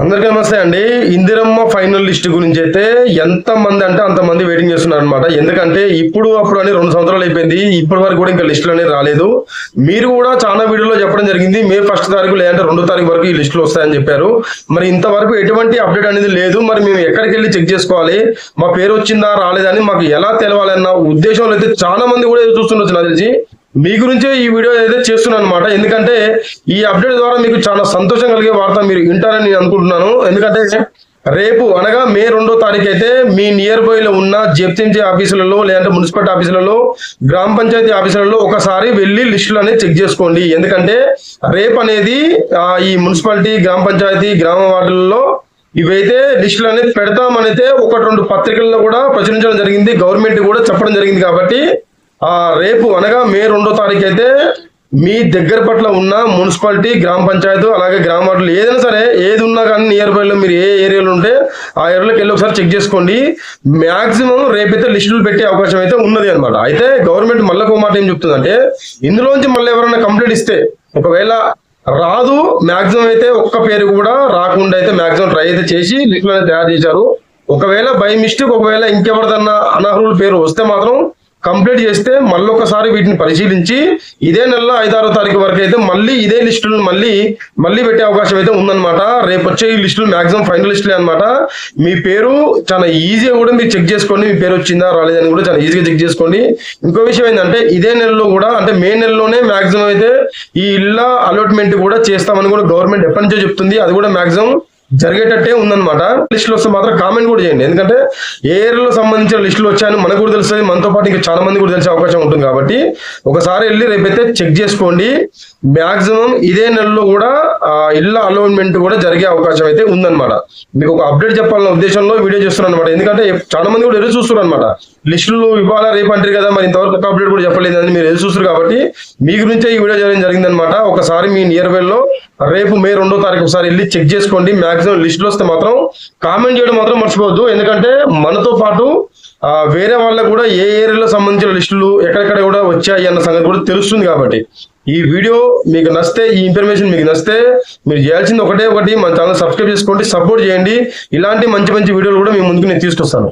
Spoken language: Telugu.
అందరికీ నమస్తే అండి. ఇందిరమ్మ ఫైనల్ లిస్ట్ గురించి అయితే ఎంత మంది అంటే అంత మంది వెయిటింగ్ చేస్తున్నారు అనమాట ఎందుకంటే ఇప్పుడు అప్పుడు అని రెండు సంవత్సరాలు అయిపోయింది. ఇప్పటి వరకు కూడా ఇంకా లిస్టులు అనేది రాలేదు. మీరు కూడా చాలా వీడియోలో చెప్పడం జరిగింది. మే ఫస్ట్ తారీఖు లేదంటే రెండో తారీఖు వరకు ఈ లిస్టులు వస్తాయని చెప్పారు. మరి ఇంతవరకు ఎటువంటి అప్డేట్ అనేది లేదు. మరి మేము ఎక్కడికి వెళ్ళి చెక్ చేసుకోవాలి? మా పేరు వచ్చిందా? రాలేదని మాకు ఎలా తెలవాలన్న ఉద్దేశంలో అయితే చాలా మంది కూడా ఎదురు చూస్తుండొచ్చు నాకు తెలిసి. మీ గురించే ఈ వీడియో అయితే చేస్తున్నాను అనమాట ఎందుకంటే ఈ అప్డేట్ ద్వారా మీకు చాలా సంతోషం కలిగే వార్త మీరు వింటారని నేను అనుకుంటున్నాను. ఎందుకంటే రేపు అనగా మే రెండో తారీఖు అయితే మీ నియర్ బై లో ఉన్న జిహెచ్ఎంసీ ఆఫీసులలో లేదంటే మున్సిపాలిటీ ఆఫీసులలో గ్రామ పంచాయతీ ఆఫీసులలో ఒకసారి వెళ్ళి లిస్టులు అనేది చెక్ చేసుకోండి. ఎందుకంటే రేపు అనేది ఈ మున్సిపాలిటీ గ్రామ పంచాయతీ గ్రామ వార్డులలో ఇవైతే లిస్టులు అనేది పెడతామనైతే ఒకటి రెండు పత్రికల్లో కూడా ప్రచురించడం జరిగింది. గవర్నమెంట్ కూడా చెప్పడం జరిగింది కాబట్టి రేపు అనగా మే రెండో తారీఖు అయితే మీ దగ్గర పట్ల ఉన్న మున్సిపాలిటీ గ్రామ పంచాయతీ అలాగే గ్రామ వార్డులు ఏదైనా సరే ఏది ఉన్నా కానీ నియర్ బైలో మీరు ఏ ఏరియాలో ఉంటే ఆ ఏరియాలోకి వెళ్ళి ఒకసారి చెక్ చేసుకోండి. మ్యాక్సిమం రేపైతే లిస్టులు పెట్టే అవకాశం అయితే ఉన్నది అనమాట అయితే గవర్నమెంట్ మళ్ళీ ఒక మాట ఏం చెప్తుందంటే ఇందులోంచి మళ్ళీ ఎవరైనా కంప్లైంట్ ఇస్తే ఒకవేళ రాదు మ్యాక్సిమం అయితే ఒక్క పేరు కూడా రాకుండా అయితే మ్యాక్సిమం ట్రై అయితే చేసి లిస్టులు అనేది తయారు చేశారు. ఒకవేళ బై మిస్టేక్ ఒకవేళ ఇంకెవరిదన్నా అనర్హుల పేరు వస్తే మాత్రం కంప్లీట్ చేస్తే మళ్ళీ ఒకసారి వీటిని పరిశీలించి ఇదే నెల ఐదారో తారీఖు వరకు అయితే మళ్ళీ ఇదే లిస్టులు మళ్ళీ మళ్ళీ పెట్టే అవకాశం అయితే ఉందన్నమాట. రేపు వచ్చే ఈ లిస్టులు మాక్సిమం ఫైనల్ లిస్టులే అనమాట మీ పేరు చాలా ఈజీగా కూడా మీరు చెక్ చేసుకోండి. మీ పేరు వచ్చిందా రాలేదని కూడా చాలా ఈజీగా చెక్ చేసుకోండి. ఇంకో విషయం ఏంటంటే ఇదే నెలలో కూడా అంటే మే నెలలోనే మాక్సిమం అయితే ఈ ఇళ్ళ అలాట్మెంట్ కూడా చేస్తామని కూడా గవర్నమెంట్ ఎప్పటి నుంచో చెప్తుంది. అది కూడా మాక్సిమం జరిగేటట్టే ఉందన్నమాట. లిస్టులు వస్తే మాత్రం కామెంట్ కూడా చేయండి. ఎందుకంటే ఏ ఏరియాలో సంబంధించిన లిస్టులు వచ్చాయని మనకు కూడా తెలుస్తుంది. మనతో పాటు ఇంకా చాలా మంది కూడా తెలిసే అవకాశం ఉంటుంది కాబట్టి ఒకసారి వెళ్ళి రేపైతే చెక్ చేసుకోండి. మ్యాక్సిమం ఇదే నెలలో కూడా ఆ, ఇళ్ళ అలౌన్మెంట్ కూడా జరిగే అవకాశం అయితే ఉందన్నమాట. మీకు ఒక అప్డేట్ చెప్పాలన్న ఉద్దేశంలో వీడియో చేస్తున్నాను అనమాట ఎందుకంటే చాలా మంది కూడా ఎదురు చూస్తున్నారు అనమాట లిస్టులు ఇవ్వాలా రేపు అంటారు కదా మరి ఇంతవరకు అప్డేట్ కూడా చెప్పలేదు అని మీరు ఎదురు చూస్తారు కాబట్టి మీ గురించే ఈ వీడియో చేయడం జరిగిందనమాట ఒకసారి మీ నియర్ బైలో రేపు మే రెండో తారీఖు ఒకసారి వెళ్ళి చెక్ చేసుకోండి. మ్యాక్సిమం లిస్టులు వస్తే మాత్రం కామెంట్ చేయడం మాత్రం మర్చిపోవద్దు. ఎందుకంటే మనతో పాటు వేరే వాళ్ళకు కూడా ఏ ఏరియాలో సంబంధించిన లిస్టులు ఎక్కడెక్కడ కూడా వచ్చాయి అన్న సంగతి కూడా తెలుస్తుంది కాబట్టి. ఈ వీడియో మీకు నచ్చితే ఈ ఇన్ఫర్మేషన్ మీకు నచ్చితే మీరు చేయాల్సింది ఒకటే ఒకటి. మన ఛానల్ సబ్స్క్రైబ్ చేసుకోండి సపోర్ట్ చేయండి. ఇలాంటి మంచి మంచి వీడియోలు కూడా మీ ముందుకు నేను తీసుకొస్తాను.